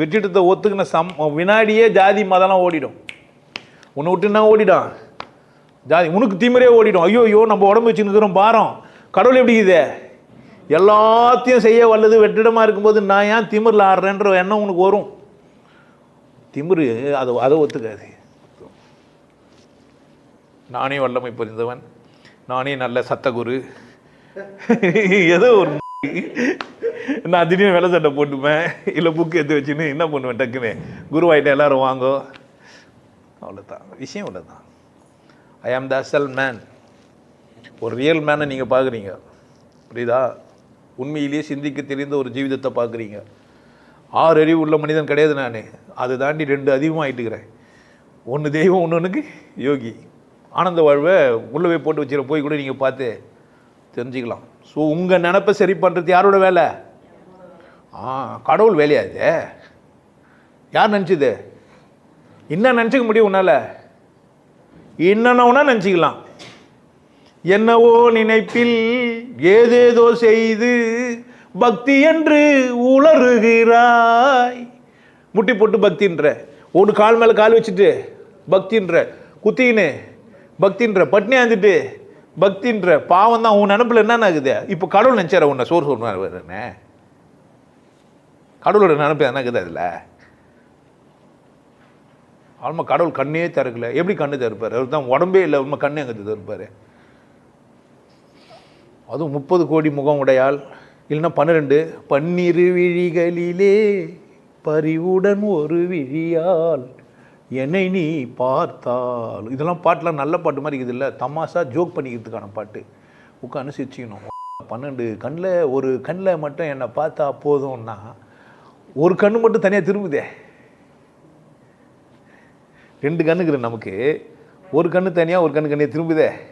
வெற்றிடத்தை ஒத்துக்கின சம் வினாடியே ஜாதி மதம்லாம் ஓடிடும். உன்னை விட்டுனா ஓடிடும்? ஜாதி உனக்கு திமிரே ஓடிடும். ஐயோ ஐயோ நம்ம உடம்பு வச்சுருக்கிறோம் பாரம் கடவுள் எப்படி இது? எல்லாத்தையும் செய்ய வல்லது வெற்றிடமாக இருக்கும்போது நான் ஏன் திமிரில் ஆடுறேன்ற எண்ணம் உனக்கு வரும். திமிரு அதை அதை ஒத்துக்காது. நானே வல்லமை புரிந்தவன். நானே நல்ல சத்தகுரு. ஏதோ ஒரு நான் திடீர்னு வெள்ளை சட்டை போட்டுப்பேன். இல்லை புக்கு எடுத்து வச்சுன்னு என்ன பண்ணுவேன் டக்குன்னு? குருவாயிட்ட எல்லாரும் வாங்கோ. அவ்வளோதான் விஷயம் அவ்வளோதான் ஐ ஆம் த அசல் மேன் ஒரு ரியல் மேனை நீங்கள் பார்க்குறீங்க புரியுதா? உண்மையிலேயே சிந்திக்க தெரிந்த ஒரு ஜீவிதத்தை பார்க்குறீங்க ஆறு அறிவு உள்ள மனிதன் கிடையாது நான். அதை தாண்டி ரெண்டு அதிகமாகிட்டுக்கிறேன் ஒன்று தெய்வம் ஒன்று ஒன்றுக்கு யோகி. ஆனந்த வாழ்வை உள்ளவே போட்டு வச்சிட போய் கூட நீங்கள் பார்த்து தெரிஞ்சுக்கலாம். ஸோ உங்கள் நினப்பை சரி பண்ணுறது யாரோட வேலை? கடவுள் வேலையா இது? யார் நினச்சிது? என்ன நினச்சிக்க முடியும் உன்னால். என்னென்னவுனா நினச்சிக்கலாம். என்னவோ நினைப்பில் ஏதேதோ செய்து பக்தி என்று உளறுகிறாய். முட்டி போட்டு பக்தின்ற. ஒரு கால் மேலே கால் வச்சுட்டு பக்தின்ற. குத்தின்னு பக்தின்ற. பட்னி ஆந்துட்டு பக்தின்ற. பாவம் தான் உன் நினப்பில் என்னென்ன ஆகுது இப்போ கடவுள் நினச்சார உன்னை? சோறு சொன்னார் என்ன? கடவுளோட நினப்பு என்ன இருக்குது அதில்? ஆல்மா கடவுள் கண்ணே திறக்கல. எப்படி கண்ணு திறப்பார்? அவர் தான் உடம்பே இல்லை உண்மை கண்ணே எங்கே திறப்பார்? அதுவும் முப்பது கோடி முகம் உடையாள். இல்லைன்னா பன்னிரெண்டு பன்னிரு விழிகளிலே பரிவுடன் ஒரு விழியால் என்னை நீ பார்த்தால். இதெல்லாம் பாட்டெலாம் நல்ல பாட்டு மாதிரி இருக்குது இல்லை? தமாஷா ஜோக் பண்ணிக்கிறதுக்கான பாட்டு. உட்காந்து சிரிச்சிக்கணும். பன்னெண்டு கண்ணில் ஒரு கண்ணில் மட்டும் என்னை பார்த்தா போதும்னா ஒரு கண்ணு மட்டும் தனியாக திரும்புதே. ரெண்டு கண்ணுக்குற நமக்கு. ஒரு கண்ணு தனியாக ஒரு கண்ணு கண்ணியாக திரும்புதே.